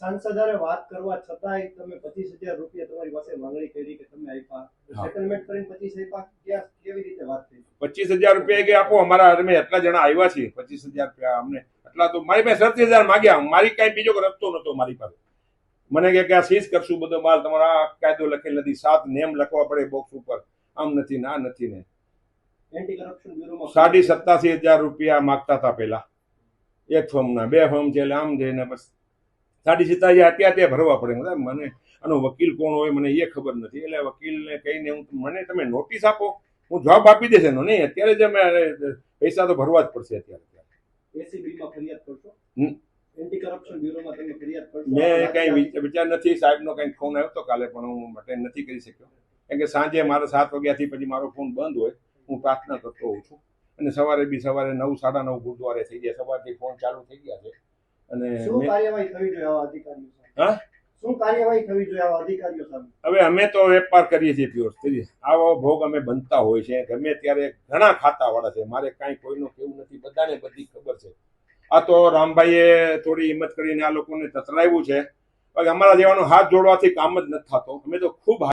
સાંસદારે વાત કરવા છતાંય તમે પચીસ હજાર રૂપિયા તમારી પાસે માંગણી કરી કે તમે આપ્યા. સેટલમેન્ટ કરીને પચીસ આપ્યા. ક્યાં કેવી રીતે વાત થઈ? પચીસ હજાર રૂપિયા કે આપો અમારા અમે એટલા જણા આવ્યા છીએ. પચીસ હજાર રૂપિયા અમને એટલા તો મારી પાસે સત્રીસ હજાર માગ્યા. મારી કાંઈ બીજો રસ્તો નતો મારી પાસે. મને કે આ સીઝ કરશું બધો માલ. તમારા આ કાયદો લખેલ નથી. સાત નેમ લખવા પડે બોક્સ ઉપર. આમ નથી ના નથી ને. સાડી સત્તાસી હજાર રૂપિયા માગતા હતા પેલા. એક ફોર્મના બે ફોર્મ છે એટલે આમ જઈને બસ. સાડી સિત્તાસી અત્યારે ત્યાં ભરવા પડે. બધા મને આનો વકીલ કોણ હોય મને એ ખબર નથી. એટલે વકીલને કહીને હું મને તમે નોટિસ આપો. હું જવાબ આપી દેશે. એનો નહીં અત્યારે જ અમે પૈસા તો ભરવા જ પડશે અત્યારે એસીબી ફરિયાદ કરશો? એન્ટી કરપ્શન બ્યુરોમાં તમે ફરિયાદ કરશો? મેં કઈ વિચાર નથી. સાહેબનો કંઈક ફોન આવ્યો તો કાલે પણ હું અટેન્ડ નથી કરી શક્યો. કેમ કે સાંજે મારે સાત વાગ્યાથી પછી મારો ફોન બંધ હોય. હું પ્રાર્થના કરતો હોઉં છું. અને સવારે બી સવારે નવ સાડા નવ ગુરુદ્વારે થઈ ગયા સવારથી ફોન ચાલુ થઈ ગયા છે. અને શું કાર્યવાહી થવી જોઈએ આવા અધિકારીઓ સામે? હા? શું કાર્યવાહી થવી જોઈએ આવા અધિકારીઓ સામે? હવે અમે તો વેપાર કરીએ છીએ પ્યોર કરીએ આવો ભોગ અમે બનતા હોય છે ગમે ત્યારે ઘણા ખાતાવાળા છે. મારે કાંઈ કોઈનું કેવું નથી બધાને બધી ખબર છે. આ તો રામભાઈએ થોડી હિંમત કરીને આ લોકોને તતરાવ્યું છે. બાકી અમારા જેવાનો હાથ જોડવાથી કામ જ નથી થતો. અમે તો ખૂબ